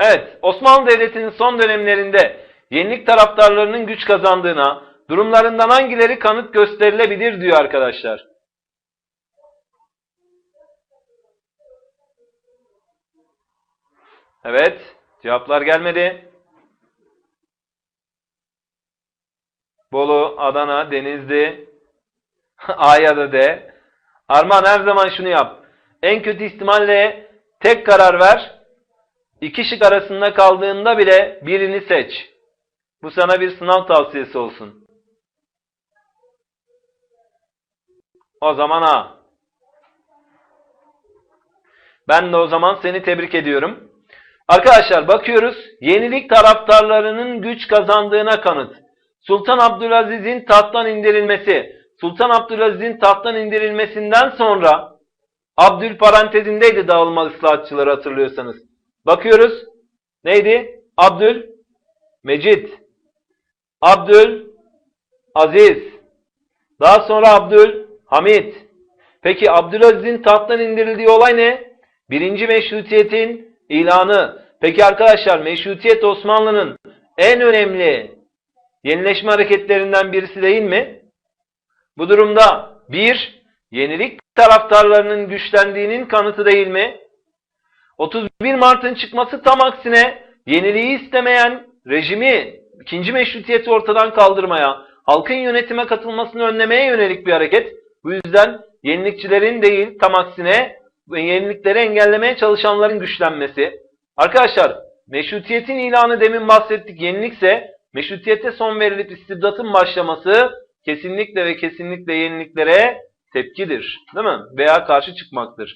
Evet, Osmanlı Devleti'nin son dönemlerinde yenilik taraftarlarının güç kazandığına, durumlarından hangileri kanıt gösterilebilir diyor arkadaşlar. Evet, cevaplar gelmedi. Bolu, Adana, Denizli, A ya da D. Arman her zaman şunu yap. En kötü ihtimalle tek karar ver. İki şık arasında kaldığında bile birini seç. Bu sana bir sınav tavsiyesi olsun. O zaman A. Ben de o zaman seni tebrik ediyorum. Arkadaşlar bakıyoruz. Yenilik taraftarlarının güç kazandığına kanıt. Sultan Abdülaziz'in tahttan indirilmesi. Sultan Abdülaziz'in tahttan indirilmesinden sonra Abdül parantezindeydi dağılma ıslahatçıları hatırlıyorsanız. Bakıyoruz. Neydi? Abdül Mecid. Abdül Aziz. Daha sonra Abdül Hamid. Peki Abdülaziz'in tahttan indirildiği olay ne? Birinci meşrutiyetin ilanı. Peki arkadaşlar meşrutiyet Osmanlı'nın en önemli yenileşme hareketlerinden birisi değil mi? Bu durumda bir, yenilik taraftarlarının güçlendiğinin kanıtı değil mi? 31 Mart'ın çıkması tam aksine yeniliği istemeyen rejimi, ikinci meşrutiyeti ortadan kaldırmaya, halkın yönetime katılmasını önlemeye yönelik bir hareket. Bu yüzden yenilikçilerin değil tam aksine yenilikleri engellemeye çalışanların güçlenmesi. Arkadaşlar meşrutiyetin ilanı demin bahsettik yenilikse meşrutiyete son verilip istibdatın başlaması kesinlikle ve kesinlikle yeniliklere tepkidir. Değil mi? Veya karşı çıkmaktır.